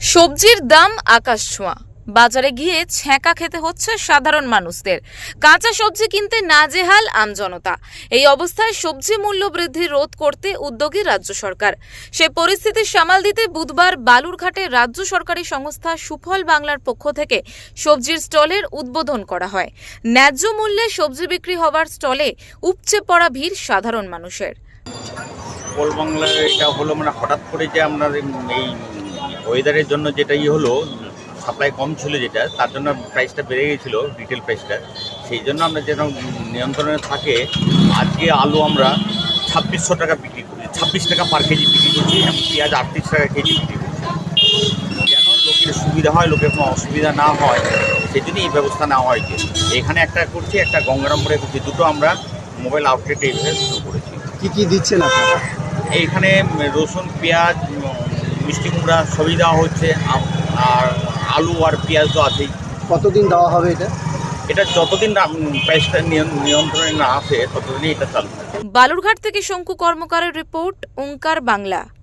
সবজির দাম আকাশ ছোঁয়া। বাজারে গিয়ে ছ্যাঁকা খেতে হচ্ছে সাধারণ মানুষদের। কাঁচা সবজি কিনতে নাজেহাল আমজনতা এই অবস্থায় সবজি মূল্য বৃদ্ধি রোধ করতে উদ্যোগী রাজ্য সরকার। সে পরিস্থিতি সামাল দিতে বুধবার বালুরঘাটে রাজ্য সরকারি সংস্থা সুফল বাংলার পক্ষ থেকে সবজির স্টলের উদ্বোধন করা হয়। ন্যায্য মূল্যে সবজি বিক্রি হওয়ার স্টলে উপচে পড়া ভিড় সাধারণ মানুষের। এটা হলো মানে হঠাৎ করে যে এই ওয়েদারের জন্য যেটা ইয়ে হলো সাপ্লাই কম ছিল যেটা তার জন্য প্রাইসটা বেড়ে গেছিল রিটেল প্রাইসটা সেই জন্য আমরা যেন নিয়ন্ত্রণে থাকে আজকে আলু আমরা ছাব্বিশশো টাকা বিক্রি করি ছাব্বিশ টাকা পার কেজি বিক্রি করছি এবং পেঁয়াজ আটত্রিশ টাকা কেজি বিক্রি করছি। যেন লোকের সুবিধা হয় লোকের কোনো অসুবিধা না হয় সেই জন্যই এই ব্যবস্থা নেওয়া হয়েছে। এখানে একটা করছি একটা গঙ্গারামপুরে করছি দুটো আমরা মোবাইল আউটলেট এইভাবে শুরু করেছি। কী কী দিচ্ছেন আপনারা? এইখানে রসুন পেঁয়াজ মিষ্টি কুমড়া সবই দেওয়া হচ্ছে আর আলু আর পেঁয়াজ তো আছেই। কতদিন দেওয়া হবে এটা? এটা যতদিন প্রাইসটা নিয়ন্ত্রণে না আসে ততদিনই এটা চালু। বালুরঘাট থেকে শঙ্কু কর্মকারের রিপোর্ট ওঙ্কার বাংলা।